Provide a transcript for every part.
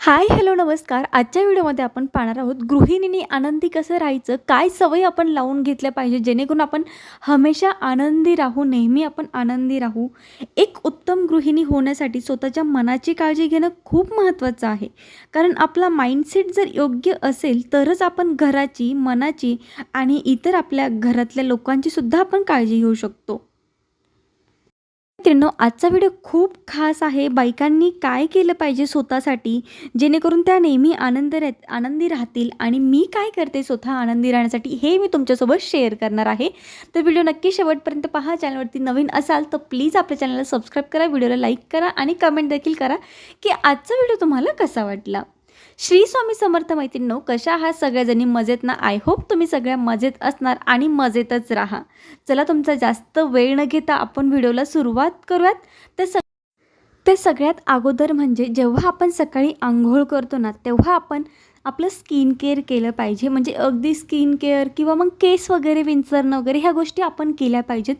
Hi hello नमस्कार. आजच्या व्हिडिओमध्ये आपण पाहणार आहोत गृहिणींनी आनंदी कसं राहायचं? काय सवयी आपण लावून घेतल्या पाहिजे? जेणेकरून आपण हमेशा आनंदी राहू नेहमी आपण आनंदी राहू. एक उत्तम गृहिणी होण्यासाठी स्वतःच्या मनाची काळजी घेणं खूप महत्त्वाचं आहे. कारण आपला माइंडसेट जर योग्य असेल तरच आपण घराची मनाची आणि इतर आपल्या घरातल्या लोकांची सुद्धा आपण काळजी घेऊ शकतो. मित्रांनो आजचा व्हिडिओ खूप खास आहे. बायकांनी काय केलं पाहिजे स्वतःसाठी? जेणेकरून त्या नेहमी आनंद राह आनंदी राहतील. आणि मी काय करते स्वतः आनंदी राहण्यासाठी हे मी तुमच्यासोबत शेअर करणार आहे. तर व्हिडिओ नक्की शेवटपर्यंत पहा. चॅनलवरती नवीन असाल तर प्लीज आपल्या चॅनलला सबस्क्राईब करा. व्हिडिओला लाईक करा आणि कमेंट देखील करा की आजचा व्हिडिओ तुम्हाला कसा वाटला? श्री स्वामी समर्थ मैत्रिणींनो कशा आहात सगळ्याजणी मजेत ना? आय होप तुम्ही सगळ्या मजेत असणार आणि मजेतच राहा. चला तुमचा जास्त वेळ न घेता आपण व्हिडिओला सुरुवात करूयात. तर सग ते सगळ्यात अगोदर म्हणजे जेव्हा आपण सकाळी आंघोळ करतो ना तेव्हा आपण आपलं स्किन केअर केलं पाहिजे. म्हणजे अगदी स्किन केअर किंवा मग केस वगैरे विंचरणं वगैरे ह्या गोष्टी आपण केल्या पाहिजेत.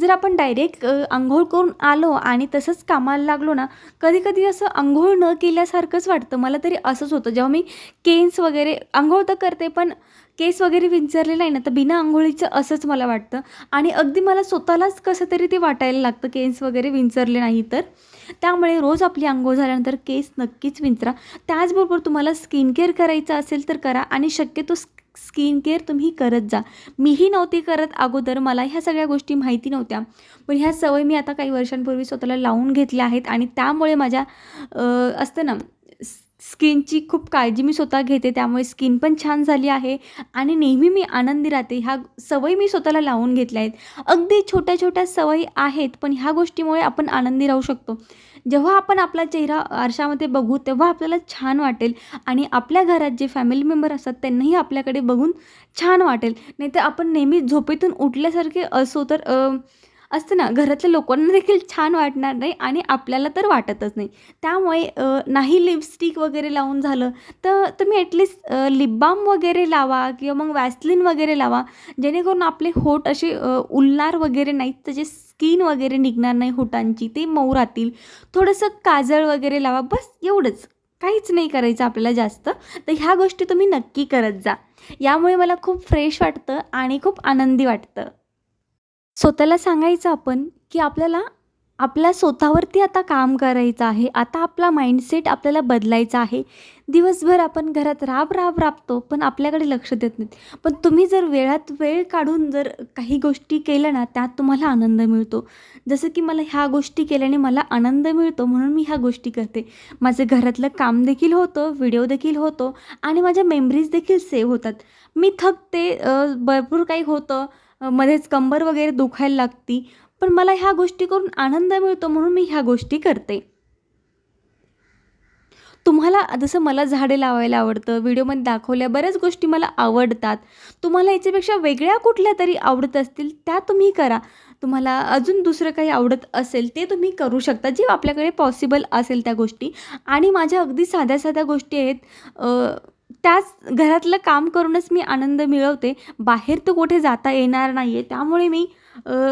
जर आपण डायरेक्ट आंघोळ करून आलो आणि तसंच कामाला लागलो ना कधी कधी असं आंघोळ न केल्यासारखंच वाटतं. मला तरी असंच होतं. जेव्हा मी केन्स वगैरे आंघोळ तर करते पण केस वगैरे विंचरले नाही ना तर बिना आंघोळीचं असंच मला वाटतं. आणि अगदी मला स्वतःलाच कसं तरी ते वाटायला लागतं केस वगैरे विंचरले नाही तर. त्यामुळे रोज आपली आंघोळ झाल्यानंतर केस नक्कीच विंचरा. त्याचबरोबर तुम्हाला स्किन केअर करायचं असेल तर करा आणि शक्यतो स्किन केअर तुम्ही करत जा. मीही नव्हती करत अगोदर मला ह्या सगळ्या गोष्टी माहिती नव्हत्या. पण ह्या सवय मी आता काही वर्षांपूर्वी स्वतःला लावून घेतल्या आहेत आणि त्यामुळे माझ्या असतं ना स्किनची खूप काळजी मी स्वतः घेते त्यामुळे स्किन पण छान झाली आहे. आणि नेहमी मी आनंदी राहते. ह्या सवयी मी स्वतःला लावून घेतल्या आहेत. अगदी छोट्या छोट्या सवयी आहेत पण ह्या गोष्टीमुळे आपण आनंदी राहू शकतो. जेव्हा आपण आपला चेहरा आरशामध्ये बघू तेव्हा आपल्याला छान वाटेल. आणि आपल्या घरात जे फॅमिली मेंबर असतात त्यांनाही आपल्याकडे बघून छान वाटेल. नाहीतर आपण नेहमी झोपेतून उठल्यासारखे असो तर असतं ना घरातल्या लोकांना देखील छान वाटणार नाही आणि आपल्याला तर वाटतच नाही. त्यामुळे नाही लिपस्टिक वगैरे लावून झालं तर तुम्ही ॲटलिस्ट लिपबाम वगैरे लावा किंवा मग वॅसलिन वगैरे लावा जेणेकरून आपले होठ असे उलणार वगैरे नाहीत त्याचे स्किन वगैरे निघणार नाही होटांची ते मऊ राहतील. थोडंसं काजळ वगैरे लावा बस एवढंच. काहीच नाही करायचं आपल्याला जास्त. तर ह्या गोष्टी तुम्ही नक्की करत जा. यामुळे मला खूप फ्रेश वाटतं आणि खूप आनंदी वाटतं. स्वतःला सांगायचं आपण की आपल्याला आपल्या स्वतःवरती आता काम करायचं आहे आता आपला माइंडसेट आपल्याला बदलायचा आहे. दिवसभर आपण घरात राब राब राबतो पण आपल्याकडे लक्ष देत नाहीत. पण तुम्ही जर वेळात वेळ काढून जर काही गोष्टी केल्या ना त्यात तुम्हाला आनंद मिळतो. जसं की मला ह्या गोष्टी केल्याने मला आनंद मिळतो म्हणून मी ह्या गोष्टी करते. माझं घरातलं काम देखील होतं व्हिडिओ देखील होतो आणि माझ्या मेमरीज देखील सेव्ह होतात. मी थकते भरपूर काही होतं मध्येच कंबर वगैरे दुखायला लागती. पण मला ह्या गोष्टी करून आनंद मिळतो म्हणून मी ह्या गोष्टी करते. तुम्हाला जसं मला झाडे लावायला आवडतं व्हिडिओमध्ये दाखवल्या बऱ्याच गोष्टी मला आवडतात. तुम्हाला याच्यापेक्षा वेगळ्या कुठल्या तरी आवडत असतील त्या तुम्ही करा. तुम्हाला अजून दुसरं काही आवडत असेल ते तुम्ही करू शकता. जे आपल्याकडे पॉसिबल असेल त्या गोष्टी. आणि माझ्या अगदी साध्या साध्या गोष्टी आहेत. त्याच घरातलं काम करूनच मी आनंद मिळवते. बाहेर तर कुठे जाता येणार नाही आहे त्यामुळे मी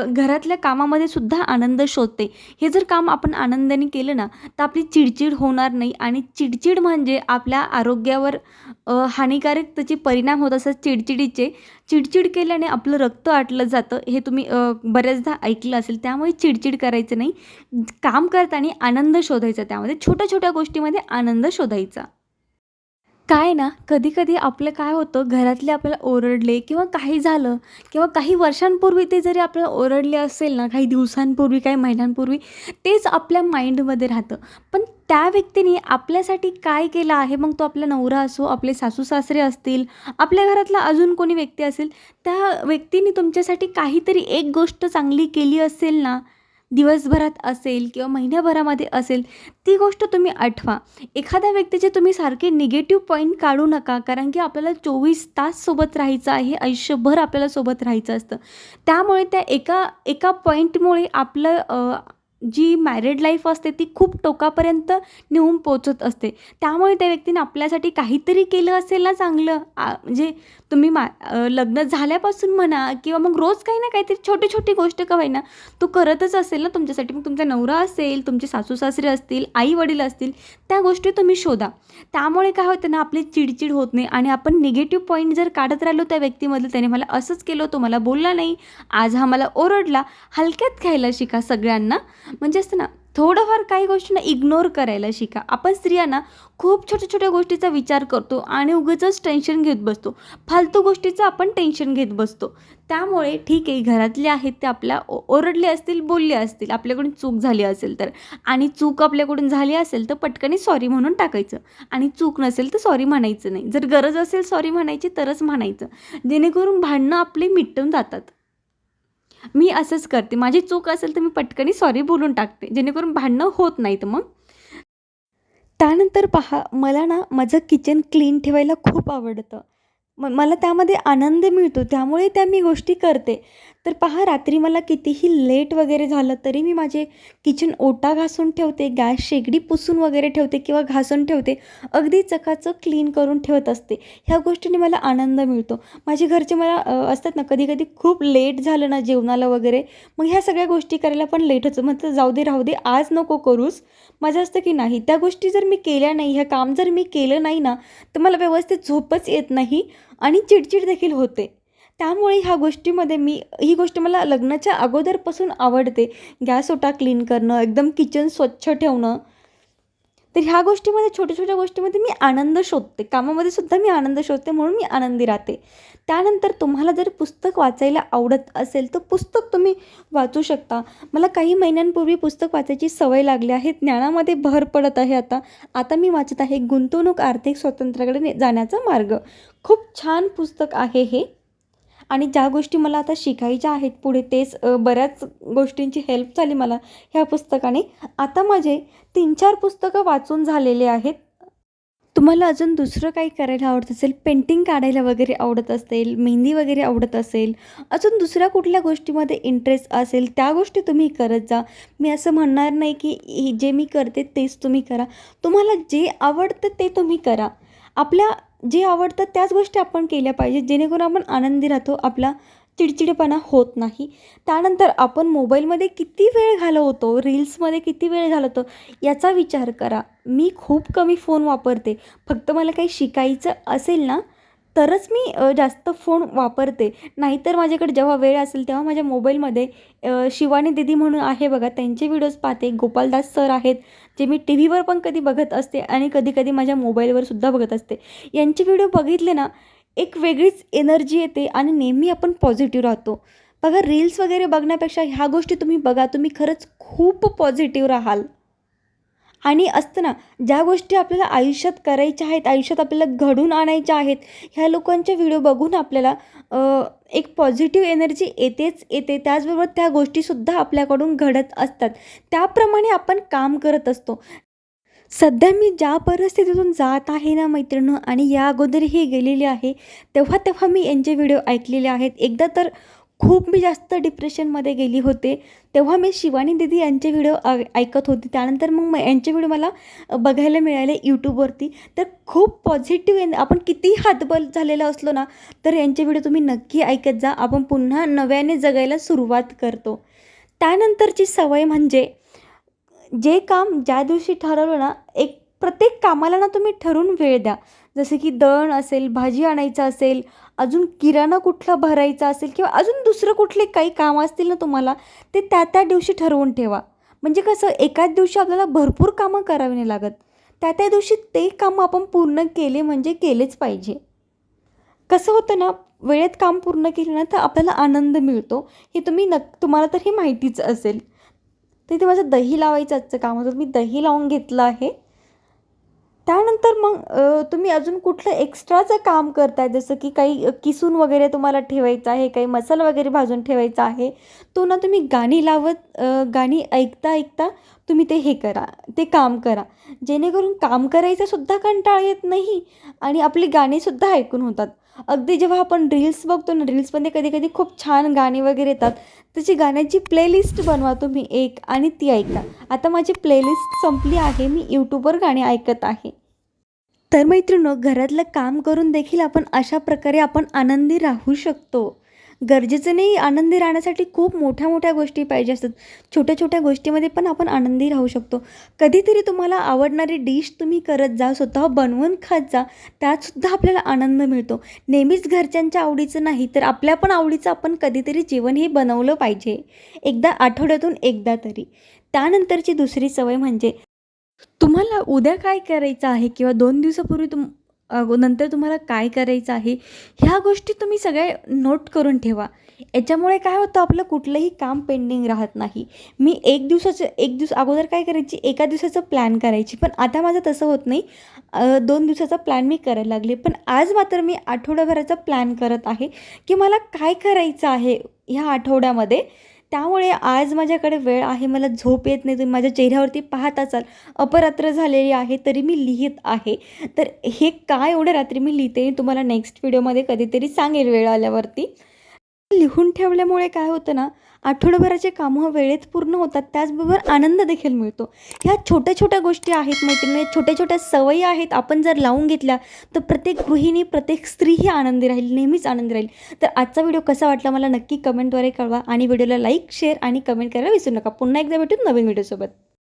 घरातल्या कामामध्ये सुद्धा आनंद शोधते. हे जर काम आपण आनंदाने केलं ना तर आपली चिडचिड होणार नाही. आणि चिडचिड म्हणजे आपल्या आरोग्यावर हानिकारक त्याचे परिणाम होत असतात चिडचिडीचे. चिडचिड केल्याने आपलं रक्त आटलं जातं. हे तुम्ही बऱ्याचदा ऐकलं असेल. त्यामुळे चिडचिड करायचं नाही. काम करताना आनंद शोधायचा त्यामध्ये. छोट्या छोट्या गोष्टीमध्ये आनंद शोधायचा. काय ना कधी कधी आपलं काय होतं घरातले आपल्याला ओरडले किंवा काही झालं किंवा काही वर्षांपूर्वी ते जरी आपल्याला ओरडले असेल ना काही दिवसांपूर्वी काही महिन्यांपूर्वी तेच आपल्या माइंडमध्ये राहतं. पण त्या व्यक्तीने आपल्यासाठी काय केलं आहे? मग तो आपला नवरा असो आपले सासू सासरे असतील आपल्या घरातला अजून कोणी व्यक्ती असेल त्या व्यक्तीने तुमच्यासाठी काहीतरी एक गोष्ट चांगली केली असेल ना दिवसभरात असेल किंवा महिन्याभरामध्ये असेल ती गोष्ट तुम्ही आठवा. एखाद्या व्यक्तीचे तुम्ही सारखे निगेटिव्ह पॉईंट काढू नका कारण की आपल्याला चोवीस तास सोबत राहायचं आहे आयुष्यभर आपल्याला सोबत राहायचं असतं. त्यामुळे त्या एका एका पॉईंटमुळे आपलं जी मॅरिड लाईफ असते ती खूप टोकापर्यंत नेऊन पोचत असते. त्यामुळे त्या व्यक्तीने आपल्यासाठी काहीतरी केलं असेल ना चांगलं? म्हणजे तुम्ही मा लग्न झाल्यापासून म्हणा किंवा मग रोज काही ना काहीतरी छोटी छोटी गोष्ट का होईना तो करतच असेल ना तुमच्यासाठी. मग तुमचा नवरा असेल तुमचे सासू सासरे असतील आई वडील असतील त्या गोष्टी तुम्ही शोधा. त्यामुळे काय होतं ना आपली चिडचिड होत नाही आणि आपण निगेटिव्ह पॉईंट जर काढत राहिलो त्या व्यक्तीमधलं त्याने मला असंच केलं तो मला बोलला नाही आज हा मला ओरडला हलक्यात घ्यायला शिका सगळ्यांना. म्हणजे असतं ना थोडंफार काही गोष्टींना इग्नोर करायला शिका. आपण स्त्रियांना खूप छोट्या छोट्या गोष्टीचा विचार करतो आणि उगाचच टेन्शन घेत बसतो. फालतू गोष्टीचं आपण टेन्शन घेत बसतो. त्यामुळे ठीक आहे घरातले आहेत ते आपल्या ओ ओरडले असतील बोलले असतील आपल्याकडून चूक झाली असेल तर. आणि चूक आपल्याकडून झाली असेल तर पटकनी सॉरी म्हणून टाकायचं. आणि चूक नसेल तर सॉरी म्हणायचं नाही. जर गरज असेल सॉरी म्हणायची तरच म्हणायचं. जेणेकरून भांडणं आपली मिटून जातात. मी असंच करते. माझी चूक असेल तर मी पटकनी सॉरी बोलून टाकते. जेणेकरून भांडणं होत नाहीत मग. त्यानंतर पहा मला ना माझं किचन क्लीन ठेवायला खूप आवडतं. म मला त्यामध्ये आनंद मिळतो. त्यामुळे त्या मी गोष्टी करते. तर पहा रात्री मला कितीही लेट वगैरे झालं तरी मी माझे किचन ओटा घासून ठेवते गॅस शेगडी पुसून वगैरे ठेवते किंवा घासून ठेवते अगदी चकाचक क्लीन करून ठेवत असते. ह्या गोष्टीने मला आनंद मिळतो. माझे घरचे मला असतात ना कधी कधी खूप लेट झालं ना जेवणाला वगैरे मग ह्या सगळ्या गोष्टी करायला पण लेट होतं. मग जाऊ दे राहू दे आज नको करूस. माझं असतं की नाही. त्या गोष्टी जर मी केल्या नाही ह्या काम जर मी केलं नाही ना तर मला व्यवस्थित झोपच येत नाही आणि चिडचिड देखील होते. त्यामुळे ह्या गोष्टीमध्ये मी ही गोष्ट मला लग्नाच्या अगोदरपासून आवडते. गॅस ओटा क्लीन करणं एकदम किचन स्वच्छ ठेवणं. तर ह्या गोष्टीमध्ये छोट्या छोट्या गोष्टीमध्ये मी आनंद शोधते. कामामध्ये सुद्धा मी आनंद शोधते म्हणून मी आनंदी राहते. त्यानंतर तुम्हाला जर पुस्तक वाचायला आवडत असेल तर पुस्तक तुम्ही वाचू शकता. मला काही महिन्यांपूर्वी पुस्तक वाचायची सवय लागली आहे. ज्ञानामध्ये भर पडत आहे आता. आता मी वाचत आहे गुंतवणूक आर्थिक स्वातंत्र्याकडे ने- जाण्याचा मार्ग. खूप छान पुस्तक आहे हे. आणि ज्या गोष्टी मला आता शिकायच्या आहेत पुढे तेच बऱ्याच गोष्टींची हेल्प झाली मला ह्या पुस्तकाने. आता माझे तीन चार पुस्तकं वाचून झालेले आहेत. तुम्हाला अजून दुसरं काही करायला आवडत असेल पेंटिंग काढायला वगैरे आवडत असेल मेहंदी वगैरे आवडत असेल अजून दुसऱ्या कुठल्या गोष्टीमध्ये इंटरेस्ट असेल त्या गोष्टी तुम्ही करत जा. मी असं म्हणणार नाही की जे मी करते तेच तुम्ही करा. तुम्हाला जे आवडतं ते तुम्ही करा. आपल्या जे आवडतं त्याच गोष्टी आपण केल्या पाहिजेत जेणेकरून आपण आनंदी राहतो आपला चिडचिडेपणा होत नाही. त्यानंतर आपण मोबाईलमध्ये किती वेळ घालवतो रील्समध्ये किती वेळ घालवतो याचा विचार करा. मी खूप कमी फोन वापरते. फक्त मला काही शिकायचं असेल ना तरच मी जास्त फोन वापरते. नाहीतर माझ्याकडे जेव्हा वेळ असेल तेव्हा माझ्या मोबाईलमध्ये शिवानी दिदी म्हणून आहे बघा त्यांचे व्हिडिओज पाहते. गोपालदास सर आहेत जे मी टी व्हीवर पण कधी बघत असते आणि कधी कधी माझ्या मोबाईलवर सुद्धा बघत असते. यांचे व्हिडिओ बघितले ना एक वेगळीच एनर्जी येते आणि नेहमी आपण पॉझिटिव्ह राहतो. बघा रील्स वगैरे बघण्यापेक्षा ह्या गोष्टी तुम्ही बघा तुम्ही खरंच खूप पॉझिटिव्ह राहाल. आणि असतं ना ज्या गोष्टी आपल्याला आयुष्यात करायच्या आहेत आयुष्यात आपल्याला घडून आणायच्या आहेत ह्या लोकांचे व्हिडिओ बघून आपल्याला एक पॉझिटिव्ह एनर्जी येतेच येते. त्याचबरोबर त्या गोष्टीसुद्धा आपल्याकडून घडत असतात. त्याप्रमाणे आपण काम करत असतो. सध्या मी ज्या परिस्थितीतून जात आहे ना मैत्रिणी आणि या अगोदरही गेलेली आहे तेव्हा तेव्हा मी यांचे व्हिडिओ ऐकलेले आहेत. एकदा तर खूप मी जास्त डिप्रेशनमध्ये गेली होते. तेव्हा मी शिवानी दिदी यांचे व्हिडिओ ऐकत होते. त्यानंतर मग म- यांचे व्हिडिओ मला बघायला मिळाले यूट्यूबवरती तर खूप पॉझिटिव्ह आपण किती हातबल झालेला असलो ना तर यांचे व्हिडिओ तुम्ही नक्की ऐकत जा. आपण पुन्हा नव्याने जगायला सुरुवात करतो. त्यानंतरची सवय म्हणजे जे काम ज्या दिवशी ठरवलं ना एक प्रत्येक कामाला ना तुम्ही ठरवून वेळ द्या. जसे की दळण असेल भाजी आणायचं असेल अजून किराणा कुठला भरायचा असेल किंवा अजून दुसरं कुठले काही काम असतील ना तुम्हाला ते त्या त्या दिवशी ठरवून ठेवा. म्हणजे कसं एकाच दिवशी आपल्याला भरपूर कामं करावी नाही लागत. त्या त्या दिवशी ते कामं आपण पूर्ण केले म्हणजे केलेच पाहिजे. कसं होतं ना वेळेत काम पूर्ण केलं ना तर आपल्याला आनंद मिळतो. हे तुम्ही नक तुम्हाला तर हे माहितीच असेल. तर ते माझं दही लावायचं आजचं काम होतं. मी दही लावून घेतलं आहे. त्यानंतर मग तुम्ही अजून कुठलं एक्स्ट्राचं काम करताय? जसं की काही किसून वगैरे तुम्हाला ठेवायचं आहे काही मसाला वगैरे भाजून ठेवायचा आहे तो ना तुम्ही गाणी लावत गाणी ऐकता ऐकता तुम्ही ते हे करा ते काम करा. जेणेकरून काम करायचासुद्धा कंटाळा येत नाही आणि आपली गाणीसुद्धा ऐकून होतात. अगदी जेव्हा आपण रील्स बघतो ना रील्समध्ये कधी कधी खूप छान गाणी वगैरे येतात. त्याची गाण्याची प्लेलिस्ट बनवा तुम्ही एक आणि ती ऐका. आता माझी प्लेलिस्ट संपली आहे मी यूट्यूबवर गाणी ऐकत आहे. तर मैत्रिणो घरातलं काम करून देखील आपण अशा प्रकारे आपण आनंदी राहू शकतो. गरजेचं नाही आनंदी राहण्यासाठी खूप मोठ्या मोठ्या गोष्टी पाहिजे असतात. छोट्या छोट्या गोष्टीमध्ये पण आपण आनंदी राहू शकतो. कधीतरी तुम्हाला आवडणारी डिश तुम्ही करत जा स्वतः बनवून खात जा त्यातसुद्धा आपल्याला आनंद मिळतो. नेहमीच घरच्यांच्या आवडीचं नाही तर आपल्या पण आवडीचं आपण कधीतरी जेवण हे बनवलं पाहिजे. एकदा आठवड्यातून एकदा तरी. त्यानंतरची दुसरी सवय म्हणजे तुम्हाला उद्या काय करायचं आहे किंवा दोन दिवसापूर्वी तुम अगो नंतर तुम्हाला काय करायचं आहे ह्या गोष्टी तुम्ही सगळ्या नोट करून ठेवा. याच्यामुळे काय होतं आपलं कुठलंही काम पेंडिंग राहत नाही. मी एक दिवसाचं एक दिवस अगोदर काय करायची एका दिवसाचं प्लॅन करायची. पण आता माझं तसं होत नाही. दोन दिवसाचा प्लॅन मी करायला लागले. पण आज मात्र मी आठवड्याभराचा प्लॅन करत आहे की मला काय करायचं आहे ह्या आठवड्यामध्ये. त्यामुळे आज माझ्याकडे वेळ आहे मला झोप येत नाही तुम्ही माझ्या चेहऱ्यावरती पाहत असाल. अपरात्र झालेली आहे तरी मी लिहित आहे. तर हे काय एवढ्या रात्री मी लिहिते तुम्हाला नेक्स्ट व्हिडिओमध्ये कधीतरी सांगेल वेळ आल्यावरती. लिहून ठेवल्यामुळे काय होतं ना आठवड्याभराचे कामं वेळेत पूर्ण होतात त्याचबरोबर आनंद देखील मिळतो. ह्या छोट्या छोट्या गोष्टी आहेत मैत्रिणी छोट्या छोट्या सवयी आहेत आपण जर लावून घेतल्या तर प्रत्येक गृहिणी प्रत्येक स्त्री ही आनंदी राहील नेहमीच आनंदी राहील. तर आजचा व्हिडिओ कसा वाटला मला नक्की कमेंटद्वारे कळवा आणि व्हिडिओला लाईक शेअर आणि कमेंट करायला विसरू नका. पुन्हा एकदा भेटून नवीन व्हिडिओसोबत.